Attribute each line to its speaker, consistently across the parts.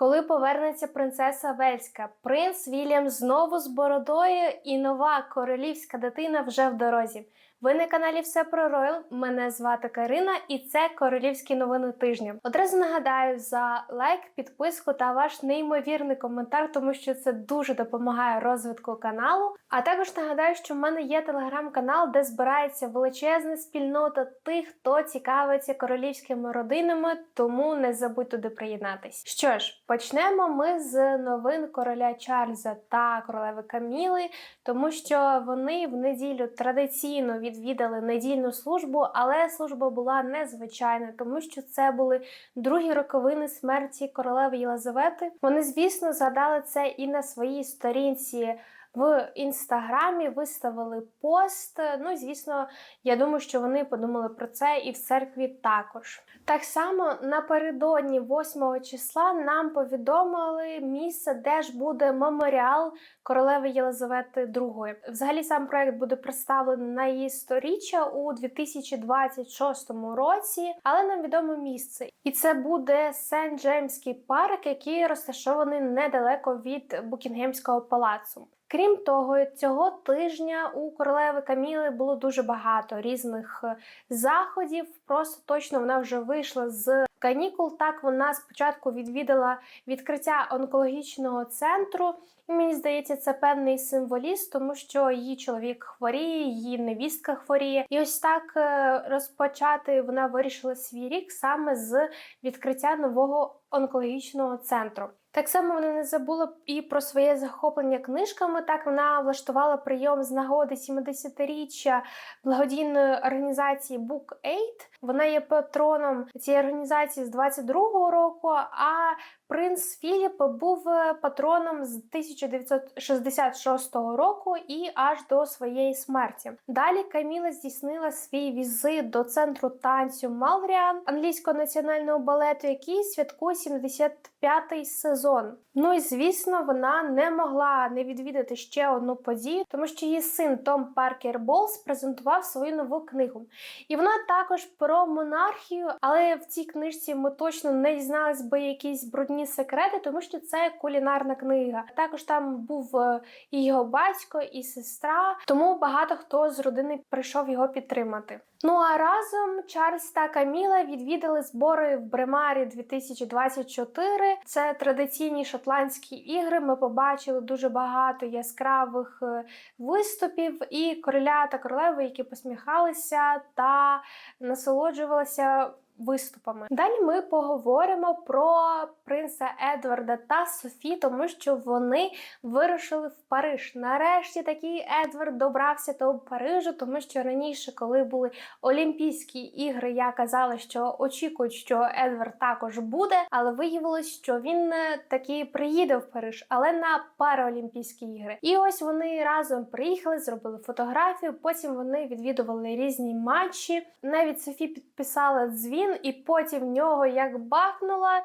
Speaker 1: Коли повернеться принцеса Вельська, принц Вільям знову з бородою і нова королівська дитина вже в дорозі. Ви на каналі Все про Ройл. Мене звати Карина, і це королівські новини тижня. Одразу нагадаю за лайк, підписку та ваш неймовірний коментар, тому що це дуже допомагає розвитку каналу. А також нагадаю, що в мене є телеграм-канал, де збирається величезна спільнота тих, хто цікавиться королівськими родинами, тому не забудь туди приєднатись. Що ж, почнемо ми з новин короля Чарльза та королеви Каміли, тому що вони в неділю традиційно відвідали недільну службу, але служба була незвичайна, тому що це були другі роковини смерті королеви Єлизавети. Вони, звісно, згадали це і на своїй сторінці. В інстаграмі виставили пост. Ну, звісно, я думаю, що вони подумали про це і в церкві також. Так само напередодні 8 числа нам повідомили місце, де ж буде меморіал королеви Єлизавети II. Взагалі сам проект буде представлений на її сторіччя у 2026 році, але нам відомо місце. І це буде Сент Джеймський парк, який розташований недалеко від Букінгемського палацу. Крім того, цього тижня у королеви Каміли було дуже багато різних е, заходів. Просто точно вона вже вийшла з канікул. Так вона спочатку відвідала відкриття онкологічного центру. І мені здається, це певний символіст, тому що її чоловік хворіє, її невістка хворіє. І ось так е, розпочати вона вирішила свій рік саме з відкриття нового онкологічного центру. Так само вона не забула і про своє захоплення книжками. Так вона влаштувала прийом з нагоди 70-річчя благодійної організації Book Aid. Вона є патроном цієї організації з 22-го року. А принц Філіп був патроном з 1966 року і аж до своєї смерті. Далі Каміла здійснила свій візит до центру танцю Малріан англійського національного балету, який святкує 75-й сезон. Ну і звісно, вона не могла не відвідати ще одну подію, тому що її син Том Паркер Болс презентував свою нову книгу. І вона також про монархію, але в цій книжці ми точно не дізнались би якісь брудні секрети, тому що це кулінарна книга. Також там був е, і його батько, і сестра, тому багато хто з родини прийшов його підтримати. Ну а разом Чарльз та Каміла відвідали збори в Бремарі 2024. Це традиційні шотландські ігри. Ми побачили дуже багато яскравих е, виступів і короля та королеви, які посміхалися та насолоджувалися насолоджувалася Виступами далі ми поговоримо про принца Едварда та Софі, тому що вони вирушили в Париж. Нарешті такий Едвард добрався до Парижу, тому що раніше, коли були Олімпійські ігри, я казала, що очікують, що Едвард також буде, але виявилось, що він таки приїде в Париж, але на Параолімпійські ігри. І ось вони разом приїхали, зробили фотографію. Потім вони відвідували різні матчі. Навіть Софі підписала дзвін, і потім в нього як бахнула.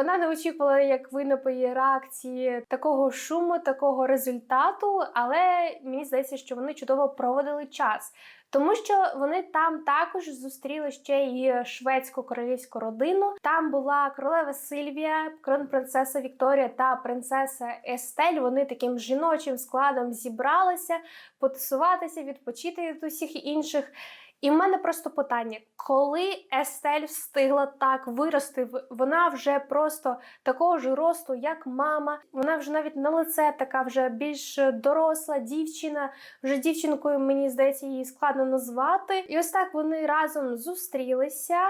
Speaker 1: Вона не очікувала, як ви реакції такого шуму, такого результату, але мені здається, що вони чудово проводили час. Тому що вони там також зустріли ще й шведську королівську родину. Там була королева Сильвія, кронпринцеса Вікторія та принцеса Естель. Вони таким жіночим складом зібралися потусуватися, відпочити від усіх інших. І в мене просто питання: коли Естель встигла так вирости, вона вже просто такого ж росту, як мама. Вона вже навіть на лице така вже більш доросла дівчина. Вже дівчинкою, мені здається, її складно назвати. І ось так вони разом зустрілися.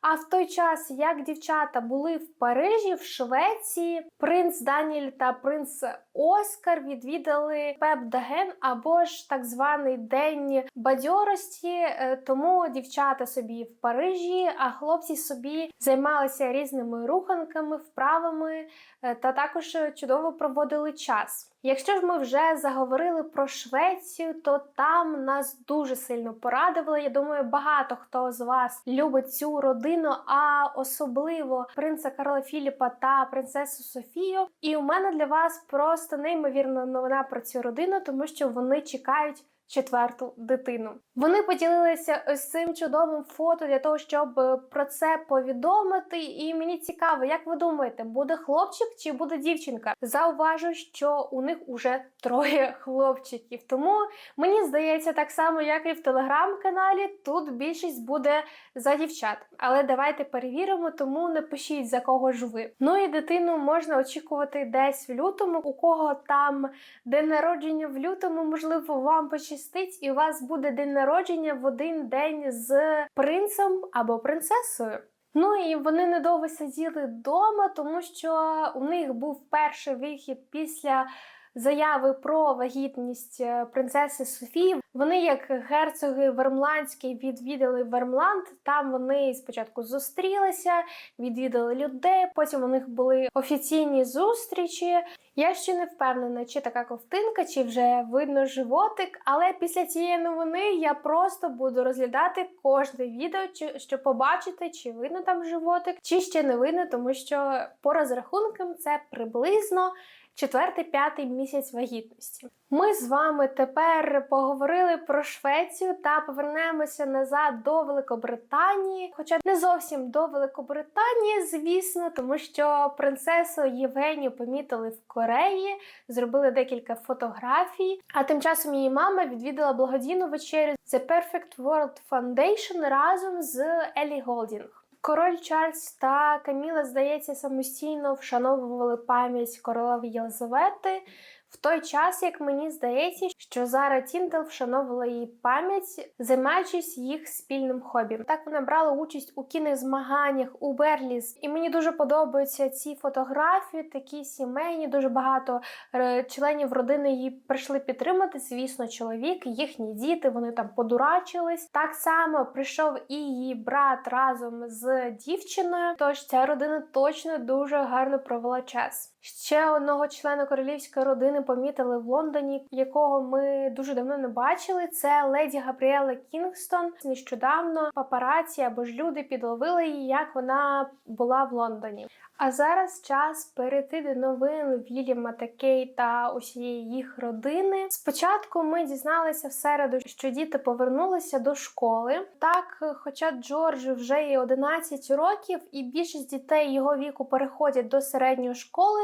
Speaker 1: А в той час, як дівчата були в Парижі, в Швеції, принц Даніель та принц Оскар відвідали Пеп Даген або ж так званий день бадьорості. Тому дівчата собі в Парижі, а хлопці собі займалися різними руханками, вправами е, та також чудово проводили час. Якщо ж ми вже заговорили про Швецію, то там нас дуже сильно порадували. Я думаю, багато хто з вас любить цю родину, а особливо принца Карла Філіпа та принцесу Софію. І у мене для вас просто неймовірна новина про цю родину, тому що вони чекають четверту дитину. Вони поділилися ось цим чудовим фото для того, щоб е, про це повідомити. І мені цікаво, як ви думаєте, буде хлопчик чи буде дівчинка? Зауважу, що у них уже троє хлопчиків. Тому мені здається, так само, як і в телеграм-каналі, тут більшість буде за дівчат. Але давайте перевіримо, тому напишіть за кого ж ви. Ну і дитину можна очікувати десь в лютому. У кого там день народження в лютому, можливо, вам пощастить, і у вас буде день народження в один день з принцем або принцесою. Ну і вони недовго сиділи вдома, тому що у них був перший вихід після заяви про вагітність е, принцеси Софії. Вони, як герцоги Вермландські, відвідали Вермланд. Там вони спочатку зустрілися, відвідали людей. Потім у них були офіційні зустрічі. Я ще не впевнена, чи така ковтинка, чи вже видно животик. Але після цієї новини я просто буду розглядати кожне відео, щоб побачити, чи видно там животик, чи ще не видно, тому що по розрахункам це приблизно четвертий-п'ятий місяць вагітності. Ми з вами тепер поговорили про Швецію та повернемося назад до Великобританії, хоча не зовсім до Великобританії, звісно, тому що принцесу Євгенію помітили в Кореї, зробили декілька фотографій. А тим часом її мама відвідала благодійну вечерю The Perfect World Foundation разом з Елі Голдінг. Король Чарльз та Каміла, здається, самостійно вшановували пам'ять королеви Єлизавети. В той час, як мені здається, що Зара Тінтел вшановувала її пам'ять, займаючись їх спільним хобі. Так вона брала участь у кінозмаганнях у Берліз, і мені дуже подобаються ці фотографії, такі сімейні. Дуже багато е, членів родини її прийшли підтримати. Звісно, чоловік, їхні діти, вони там подурачились. Так само прийшов і її брат разом з дівчиною. Тож ця родина точно дуже гарно провела час. Ще одного члена королівської родини помітили в Лондоні, якого ми дуже давно не бачили. Це леді Габріела Кінгстон. Нещодавно папараці або ж люди підловили її, як вона була в Лондоні. А зараз час перейти до новин Вільяма та Кейта усієї їх родини. Спочатку ми дізналися в середу, що діти повернулися до школи. Так, хоча Джорджу вже є 11 років, і більшість дітей його віку переходять до середньої школи.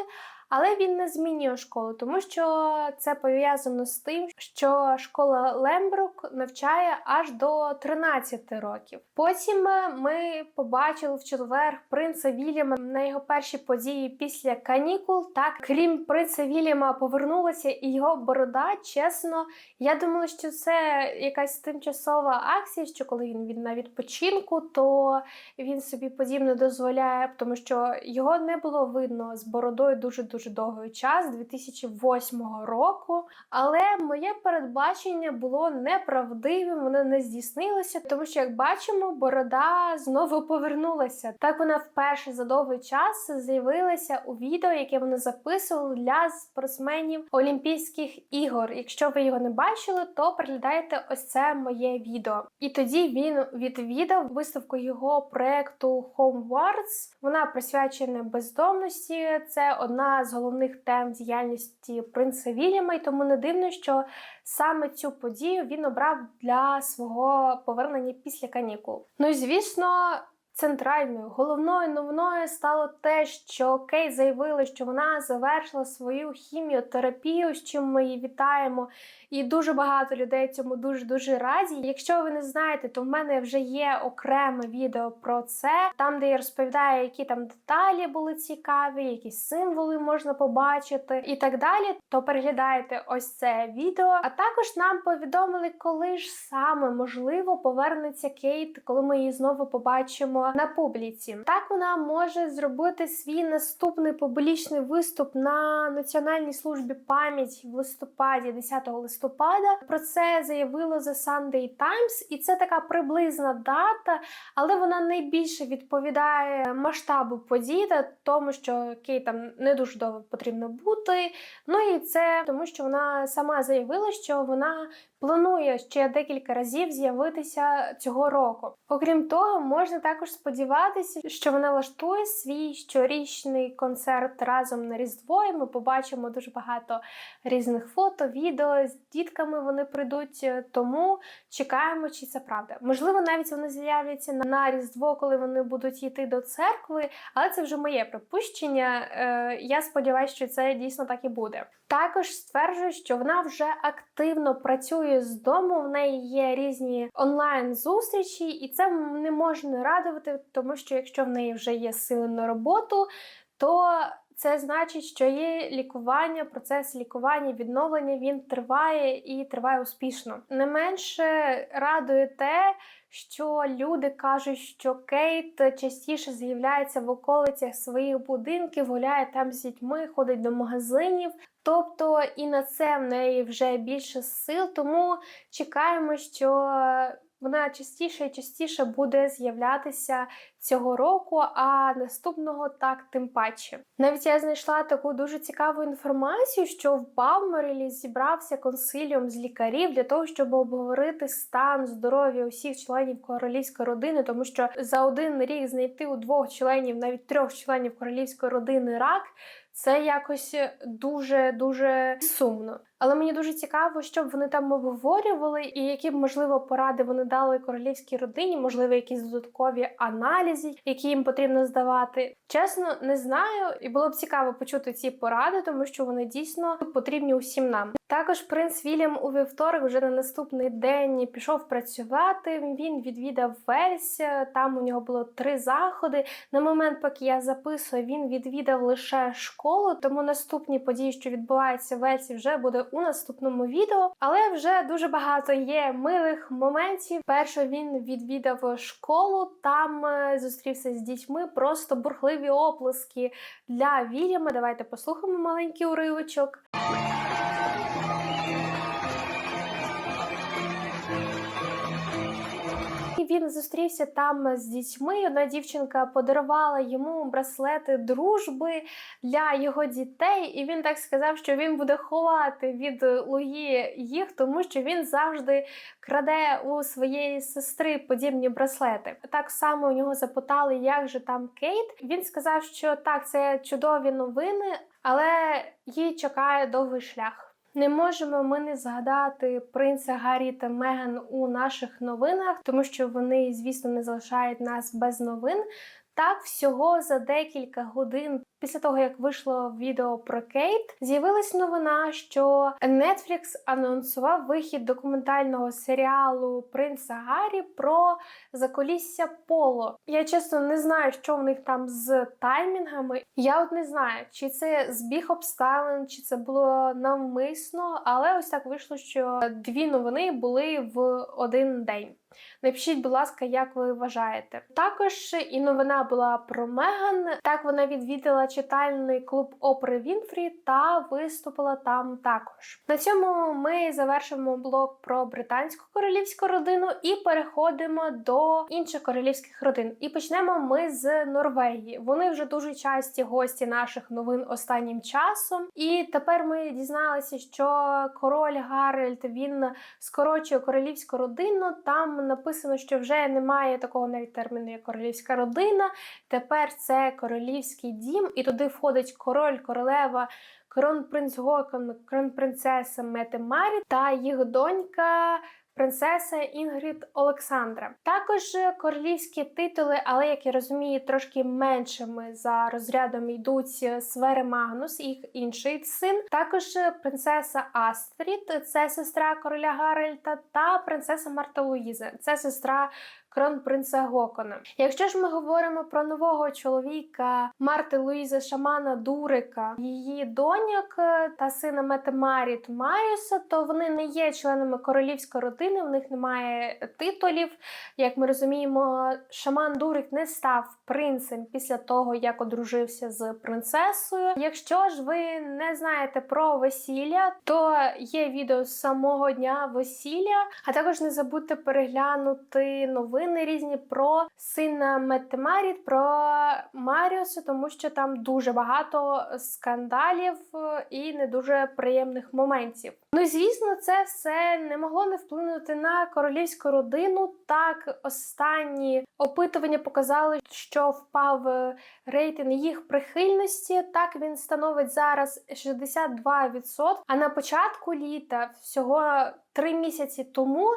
Speaker 1: Але він не змінює школу, тому що це пов'язано з тим, що школа Лембрук навчає аж до 13 років. Потім ми побачили в четвер принца Вільяма на його перші події після канікул. Так, крім принца Вільяма, повернулася і його борода. Чесно, я думала, що це якась тимчасова акція. Що коли він, на відпочинку, то він собі подібне дозволяє, тому що його не було видно з бородою дуже дуже довгий час, 2008 року. Але моє передбачення було неправдивим, воно не здійснилося, тому що, як бачимо, борода знову повернулася. Так вона вперше за довгий час з'явилася у відео, яке вони записували для спортсменів Олімпійських ігор. Якщо ви його не бачили, то переглядайте ось це моє відео. І тоді він відвідав виставку його проекту Homewards. Вона присвячена бездомності. Це одна головних тем діяльності принца Вільяма, і тому не дивно, що саме цю подію він обрав для свого повернення після канікул. Ну і звісно. Центральною головною новиною стало те, що Кейт заявила, що вона завершила свою хіміотерапію, з чим ми її вітаємо. І дуже багато людей цьому дуже дуже раді. Якщо ви не знаєте, то в мене вже є окреме відео про це, там де я розповідаю, які там деталі були цікаві, які символи можна побачити і так далі. То переглядайте ось це відео. А також нам повідомили, коли ж саме можливо повернеться Кейт, коли ми її знову побачимо на публіці. Так вона може зробити свій наступний публічний виступ на Національній службі пам'яті в листопаді, 10 листопада. Про це заявило The Sunday Times, і це така приблизна дата, але вона найбільше відповідає масштабу подій та тому, що Кейт там не дуже довго потрібно бути. Ну і це тому, що вона сама заявила, що вона планує ще декілька разів з'явитися цього року. Окрім того, можна також сподіватися, що вона влаштує свій щорічний концерт разом на Різдво. І ми побачимо дуже багато різних фото, відео з дітками. Вони прийдуть. Тому чекаємо, чи це правда. Можливо, навіть вони з'являться на Різдво, коли вони будуть йти до церкви, але це вже моє припущення. Е, Я сподіваюся, що це дійсно так і буде. Також стверджує, що вона вже активно працює з дому. В неї є різні онлайн зустрічі, і це не можна радувати, тому що якщо в неї вже є сили на роботу, то це значить, що є лікування, процес лікування, відновлення він триває і триває успішно. Не менше радує те, що люди кажуть, що Кейт частіше з'являється в околицях своїх будинків, гуляє там з дітьми, ходить до магазинів. Тобто і на це в неї вже більше сил, тому чекаємо, що вона частіше і частіше буде з'являтися цього року, а наступного так тим паче. Навіть я знайшла таку дуже цікаву інформацію, що в Балморелі зібрався консиліум з лікарів для того, щоб обговорити стан здоров'я усіх членів королівської родини, тому що за один рік знайти у двох членів, навіть трьох членів королівської родини рак. Це якось дуже дуже сумно. Але мені дуже цікаво, що б вони там обговорювали, і які б можливо поради вони дали королівській родині, можливо, якісь додаткові аналізи, які їм потрібно здавати. Чесно, не знаю, і було б цікаво почути ці поради, тому що вони дійсно потрібні усім нам. Також принц Вільям у вівторок, вже на наступний день, пішов працювати. Він відвідав Вельс. Там у нього було три заходи. На момент, поки я записую, він відвідав лише школу. Тому наступні події, що відбуваються в Вельсі, вже буде у наступному відео. Але вже дуже багато є милих моментів. Перше він відвідав школу, там е, зустрівся з дітьми. Просто бурхливі оплески для Вільяма. Давайте послухаємо маленький уривочок. Він зустрівся там з дітьми. Одна дівчинка подарувала йому браслети дружби для його дітей, і він так сказав, що він буде ховати від Луї їх, тому що він завжди краде у своєї сестри подібні браслети. Так само у нього запитали, як же там Кейт. Він сказав, що так, це чудові новини, але їй чекає довгий шлях. Не можемо ми не згадати принца Гаррі та Меган у наших новинах, тому що вони, звісно, не залишають нас без новин. Так, всього за декілька годин після того, як вийшло відео про Кейт, з'явилась новина, що Netflix анонсував вихід документального серіалу Принца Гаррі про заколісся Поло. Я чесно не знаю, що в них там з таймінгами. Я от не знаю, чи це збіг обставин, чи це було навмисно, але ось так вийшло, що дві новини були в один день. Напишіть, будь ласка, як ви вважаєте. Також і новина була про Меган. Так вона відвідала читальний клуб Опри Вінфрі та виступила там також. На цьому ми завершимо блог про британську королівську родину і переходимо до інших королівських родин. І почнемо ми з Норвегії. Вони вже дуже часті гості наших новин останнім часом. І тепер ми дізналися, що король Гарольд він скорочує королівську родину. Там написано, що вже немає такого навіть терміну, як королівська родина. Тепер це королівський дім, і туди входить король, королева, кронпринц Гокон, кронпринцеса Мете Марі та їх донька. Принцеса Інгрід Олександра. Також королівські титули, але, як я розумію, трошки меншими за розрядом йдуть Свери Магнус, їх інший син. Також принцеса Астрід, це сестра короля Гарельта, та принцеса Марта Луїза, це сестра кронпринца Гокона. Якщо ж ми говоримо про нового чоловіка Марти Луїзи Шамана Дурика, її доньок та сина Метемаріт Маріуса, то вони не є членами королівської родини, в них немає титулів. Як ми розуміємо, Шаман Дурик не став принцем після того, як одружився з принцесою. Якщо ж ви не знаєте про весілля, то є відео з самого дня весілля, а також не забудьте переглянути новини новини різні про сина Метемаріт, про Маріуса, тому що там дуже багато скандалів е, і не дуже приємних моментів. Ну і звісно, це все не могло не вплинути на королівську родину. Так, останні опитування показали, що впав е, рейтинг їх прихильності. Так він становить зараз 62%, А на початку літа, всього три місяці тому,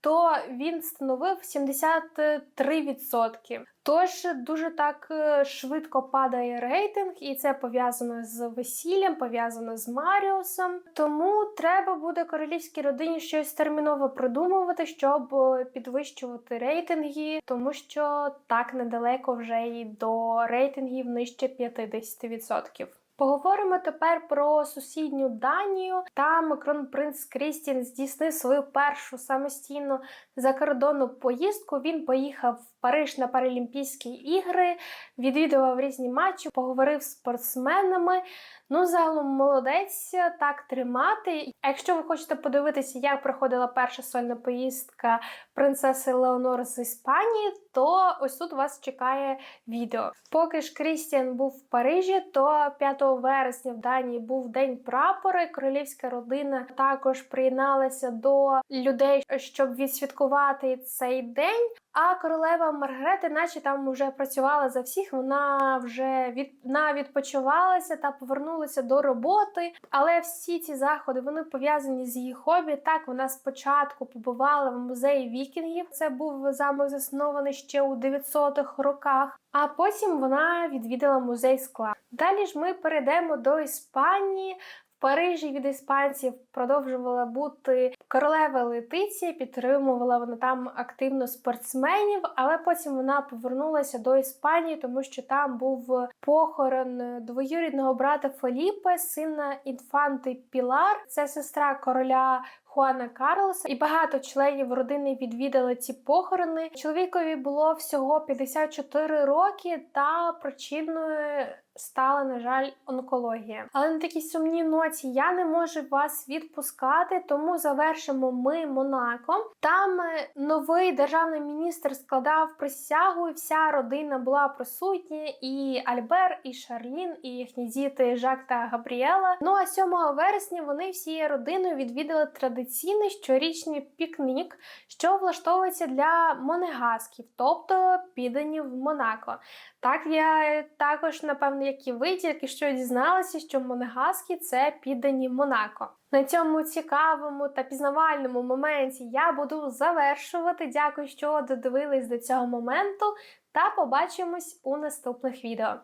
Speaker 1: то він становив 73%. Тож дуже так е, швидко падає рейтинг, і це пов'язано з весіллям, пов'язано з Маріусом. Тому треба буде королівській родині щось терміново придумувати, щоб е, підвищувати рейтинги, тому що так недалеко вже і до рейтингів нижче 50%. Поговоримо тепер про сусідню Данію. Там кронпринц Крістін здійснив свою першу самостійну закордонну поїздку. Він поїхав в Париж на Паралімпійські ігри, відвідував різні матчі, поговорив з спортсменами. Ну, загалом молодець так тримати. Якщо ви хочете подивитися, як проходила перша сольна поїздка принцеси Леонор з Іспанії, то ось тут вас чекає відео. Поки ж Крістіан був в Парижі, то 5 вересня в Данії був день прапора. Королівська родина також приєдналася до людей, щоб відсвяткувати цей день. А королева Маргарета, наче там вже працювала за всіх, вона вже від відпочивалася та повернулася до роботи. Але всі ці заходи вони пов'язані з її хобі. Так вона спочатку побувала в музеї вікінгів. Це був замок заснований ще у 900-х роках. А потім вона відвідала музей скла. Далі ж ми перейдемо до Іспанії. Парижі від іспанців продовжувала бути королева Летиція, підтримувала вона там активно спортсменів, але потім вона повернулася до Іспанії, тому що там був похорон двоюрідного брата Феліпе, сина інфанти Пілар, це сестра короля. Хуана Карлоса і багато членів родини відвідали ці похорони. Чоловікові було всього 54 роки, та причиною стала, на жаль, онкологія. Але на такій сумній ноті я не можу вас відпускати, тому завершимо ми Монако. Там е, новий державний міністр складав присягу, і вся родина була присутня. І Альбер, і Шарлін, і їхні діти Жак та Габріела. Ну а 7 вересня вони всією родиною відвідали традиційний щорічний пікнік, що влаштовується для монегасків, тобто підданів Монако. Так я також, напевно, як і ви, тільки що дізналася, що монегаски це піддані Монако. На цьому цікавому та пізнавальному моменті я буду завершувати. Дякую, що додивились до цього моменту, та побачимось у наступних відео.